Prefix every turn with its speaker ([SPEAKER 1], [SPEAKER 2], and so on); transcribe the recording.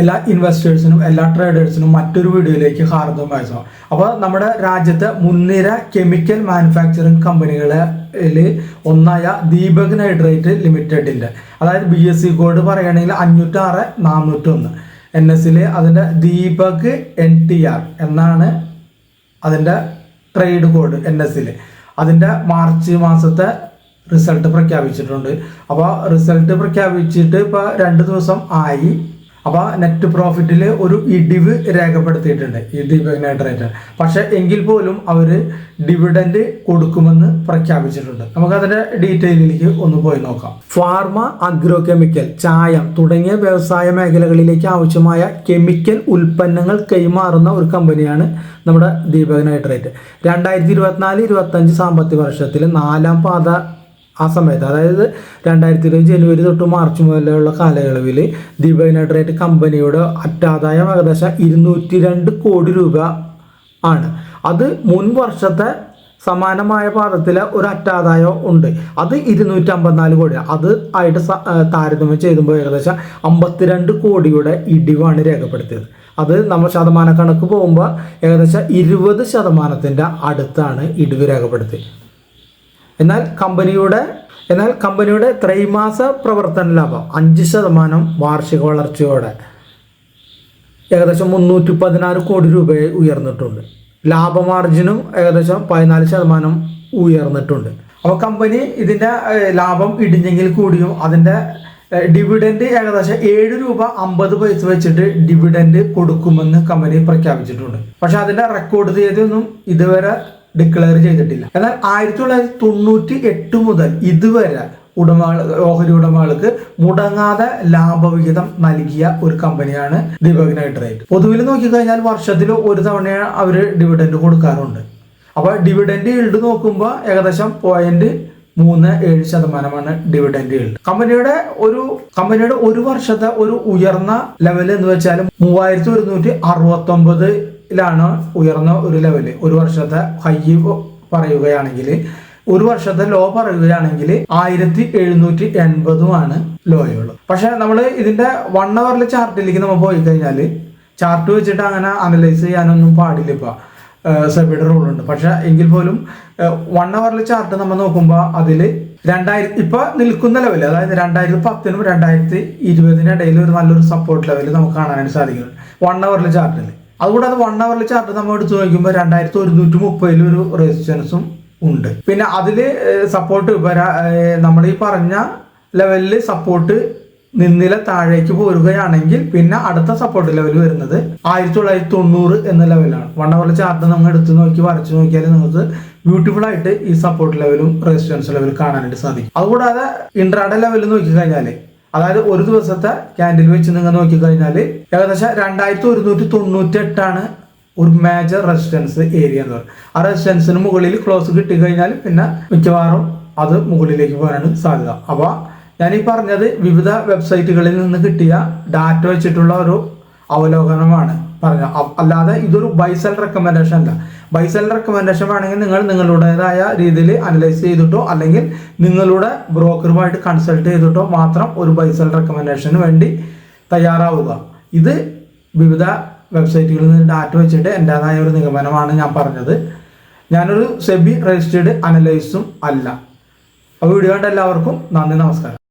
[SPEAKER 1] എല്ലാ ഇൻവെസ്റ്റേഴ്സിനും എല്ലാ ട്രേഡേഴ്സിനും മറ്റൊരു വീഡിയോയിലേക്ക് ഹാർദം സ്വാഗതം അപ്പോൾ നമ്മുടെ രാജ്യത്തെ മുൻനിര കെമിക്കൽ മാനുഫാക്ചറിങ് കമ്പനികളിൽ ഒന്നായ ദീപക് നൈട്രേറ്റ് ലിമിറ്റഡിന്റെ അതായത് ബി എസ് സി കോഡ് പറയുകയാണെങ്കിൽ അഞ്ഞൂറ്റാറ് നാനൂറ്റൊന്ന്. എൻ എസിൽ അതിന്റെ ദീപക് എൻ ടി ആർ എന്നാണ് അതിന്റെ ട്രേഡ് കോഡ് എൻ എസിൽ അതിന്റെ മാർച്ച് മാസത്തെ റിസൾട്ട് പ്രഖ്യാപിച്ചിട്ടുണ്ട്. അപ്പോൾ റിസൾട്ട് പ്രഖ്യാപിച്ചിട്ട് ഇപ്പോൾ രണ്ട് ദിവസം ആയി. അപ്പോൾ നെറ്റ് പ്രോഫിറ്റിൽ ഒരു ഇടിവ് രേഖപ്പെടുത്തിയിട്ടുണ്ട്. നൈട്രേറ്റ് പക്ഷേ എങ്കിൽ പോലും അവർ ഡിവിഡൻഡ് കൊടുക്കുമെന്ന് പ്രഖ്യാപിച്ചിട്ടുണ്ട്. നമുക്കതിന്റെ ഡീറ്റെയിലേക്ക് ഒന്ന് പോയി നോക്കാം. ഫാർമ അഗ്രോ കെമിക്കൽ ചായം തുടങ്ങിയ വ്യവസായ മേഖലകളിലേക്ക് ആവശ്യമായ കെമിക്കൽ ഉൽപ്പന്നങ്ങൾ കൈമാറുന്ന ഒരു കമ്പനിയാണ് നമ്മുടെ ദീപക് നൈട്രേറ്റ് രണ്ടായിരത്തി ഇരുപത്തിനാല് ഇരുപത്തഞ്ച് സാമ്പത്തിക വർഷത്തിൽ നാലാം പാത ആ സമയത്ത് അതായത് രണ്ടായിരത്തി ഇരുപത് ജനുവരി തൊട്ട് മാർച്ച് മുതലുള്ള കാലയളവിൽ ദീപക് നൈട്രേറ്റ് കമ്പനിയുടെ അറ്റാദായം ഏകദേശം ഇരുന്നൂറ്റി രണ്ട് കോടി രൂപ ആണ്. അത് മുൻ വർഷത്തെ സമാനമായ പാദത്തിലെ ഒരു അറ്റാദായം ഉണ്ട്. അത് ഇരുന്നൂറ്റി അമ്പത്തിനാല് കോടി. അത് ആയിട്ട് താരതമ്യം ചെയ്യുമ്പോൾ ഏകദേശം അമ്പത്തിരണ്ട് കോടിയുടെ ഇടിവാണ് രേഖപ്പെടുത്തിയത്. അത് നമ്മൾ ശതമാന കണക്ക് പോകുമ്പോൾ ഏകദേശം ഇരുപത് ശതമാനത്തിന്റെ അടുത്താണ് ഇടിവ് രേഖപ്പെടുത്തിയത്. എന്നാൽ കമ്പനിയുടെ എന്നാൽ കമ്പനിയുടെ ത്രൈമാസ പ്രവർത്തന ലാഭം അഞ്ച് ശതമാനം വാർഷിക വളർച്ചയോടെ ഏകദേശം മുന്നൂറ്റി പതിനാറ് കോടി രൂപയെ ഉയർന്നിട്ടുണ്ട്. ലാഭമാർജിനും ഏകദേശം പതിനാല് ശതമാനം ഉയർന്നിട്ടുണ്ട്. അപ്പോൾ കമ്പനി ഇതിന്റെ ലാഭം ഇടിഞ്ഞെങ്കിൽ കൂടിയും അതിന്റെ ഡിവിഡൻഡ് ഏകദേശം ഏഴ് രൂപ അമ്പത് പൈസ വെച്ചിട്ട് ഡിവിഡൻഡ് കൊടുക്കുമെന്ന് കമ്പനി പ്രഖ്യാപിച്ചിട്ടുണ്ട്. പക്ഷെ അതിന്റെ റെക്കോർഡ് തീയതിയൊന്നും ഇതുവരെ ഡിക്ലെയർ ചെയ്തിട്ടില്ല. എന്നാൽ ആയിരത്തി തൊള്ളായിരത്തി തൊണ്ണൂറ്റി എട്ട് മുതൽ ഇതുവരെ ഉടമകൾ ഓഹരി ഉടമകൾക്ക് മുടങ്ങാതെ ലാഭവിഹിതം നൽകിയ ഒരു കമ്പനിയാണ് ദീപക് നൈട്രേറ്റ്. പൊതുവിൽ നോക്കിക്കഴിഞ്ഞാൽ വർഷത്തിൽ ഒരു തവണയാണ് അവർ ഡിവിഡൻഡ് കൊടുക്കാറുണ്ട്. അപ്പോൾ ഡിവിഡൻഡ് ഈൽഡ് നോക്കുമ്പോൾ ഏകദേശം പോയിന്റ് മൂന്ന് ഏഴ് ശതമാനമാണ് ഡിവിഡൻഡ് ഈൽഡ് കമ്പനിയുടെ ഒരു കമ്പനിയുടെ ഒരു വർഷത്തെ ഒരു ഉയർന്ന ലെവൽ എന്ന് വെച്ചാൽ മൂവായിരത്തി ഒരുന്നൂറ്റി അറുപത്തി ഒമ്പതിലാണ് ഉയർന്ന ഒരു ലെവൽ ഒരു വർഷത്തെ ഹൈ പറയുകയാണെങ്കിൽ ഒരു വർഷത്തെ ലോ പറയുകയാണെങ്കിൽ ആയിരത്തി എഴുന്നൂറ്റി എൺപതുമാണ് ലോയുള്ളത് പക്ഷെ നമ്മൾ ഇതിന്റെ വൺ അവറിലെ ചാർട്ടിലേക്ക് നമ്മൾ പോയി കഴിഞ്ഞാൽ ചാർട്ട് വെച്ചിട്ട് അങ്ങനെ അനലൈസ് ചെയ്യാനൊന്നും പാടില്ല ഇപ്പൊ. സെബിയുടെ ഉണ്ട്. പക്ഷെ എങ്കിൽ പോലും വൺ അവറിലെ ചാർട്ട് നമ്മൾ നോക്കുമ്പോൾ അതിൽ രണ്ടായിരത്തി ഇപ്പൊ നിൽക്കുന്ന ലെവൽ അതായത് രണ്ടായിരത്തി പത്തിനും രണ്ടായിരത്തി ഇരുപതിനും ഇടയിൽ ഒരു നല്ലൊരു സപ്പോർട്ട് ലെവൽ നമുക്ക് കാണാനായിട്ട് സാധിക്കുന്നുണ്ട്. വൺ അവറിലെ ചാർട്ടിൽ അതുകൂടാതെ വൺ അവറിൽ ചാർട്ട് നമ്മൾ എടുത്ത് നോക്കുമ്പോൾ രണ്ടായിരത്തി ഒരുന്നൂറ്റി മുപ്പതിൽ ഒരു റെസിസ്റ്റൻസും ഉണ്ട്. പിന്നെ അതിൽ സപ്പോർട്ട് നമ്മൾ ഈ പറഞ്ഞ ലെവലിൽ സപ്പോർട്ട് നിന്നില താഴേക്ക് പോരുകയാണെങ്കിൽ പിന്നെ അടുത്ത സപ്പോർട്ട് ലെവൽ വരുന്നത് ആയിരത്തി തൊള്ളായിരത്തി തൊണ്ണൂറ് എന്ന ലെവലാണ് വൺ അവർ ചാർട്ട് നമ്മൾ എടുത്ത് നോക്കി വരച്ചു നോക്കിയാൽ നിങ്ങൾക്ക് ബ്യൂട്ടിഫുൾ ആയിട്ട് ഈ സപ്പോർട്ട് ലെവലും റെസിസ്റ്റൻസ് ലെവലും കാണാനായിട്ട് സാധിക്കും. അതുകൂടാതെ ഇൻട്രാഡ ലെവൽ നോക്കിക്കഴിഞ്ഞാൽ അതായത് ഒരു ദിവസത്തെ ക്യാൻഡിൽ വെച്ച് നിങ്ങൾ നോക്കിക്കഴിഞ്ഞാൽ ഏകദേശം രണ്ടായിരത്തി ഒരുന്നൂറ്റി തൊണ്ണൂറ്റി എട്ടാണ് ഒരു മേജർ റെസിഡൻസ് ഏരിയ എന്ന് പറയുന്നത്. ആ റെസിഡൻസിന് മുകളിൽ ക്ലോസ് കിട്ടിക്കഴിഞ്ഞാൽ പിന്നെ മിക്കവാറും അത് മുകളിലേക്ക് പോകാനാണ് സാധ്യത. അപ്പോൾ ഞാൻ ഈ പറഞ്ഞത് വിവിധ വെബ്സൈറ്റുകളിൽ നിന്ന് കിട്ടിയ ഡാറ്റ വെച്ചിട്ടുള്ള ഒരു അവലോകനമാണ്. പറഞ്ഞത് അ- അല്ലാതെ ഇതൊരു ബൈസെൽ റെക്കമെൻഡേഷൻ അല്ല. ബൈസെൽ റെക്കമെൻഡേഷൻ വേണമെങ്കിൽ നിങ്ങൾ നിങ്ങളുടേതായ രീതിയിൽ അനലൈസ് ചെയ്തിട്ടോ അല്ലെങ്കിൽ നിങ്ങളുടെ ബ്രോക്കറുമായിട്ട് കൺസൾട്ട് ചെയ്തിട്ടോ മാത്രം ഒരു ബൈസെൽ റെക്കമെൻഡേഷന് വേണ്ടി തയ്യാറാവുക. ഇത് വിവിധ വെബ്സൈറ്റുകളിൽ നിന്ന് ഡാറ്റ വെച്ചിട്ട് എന്റെതായ ഒരു നിഗമനമാണ് ഞാൻ പറഞ്ഞത്. ഞാനൊരു സെബി രജിസ്റ്റേർഡ് അനലൈസും അല്ല. അപ്പോൾ വീഡിയോ കണ്ട എല്ലാവർക്കും നന്ദി നമസ്കാരം.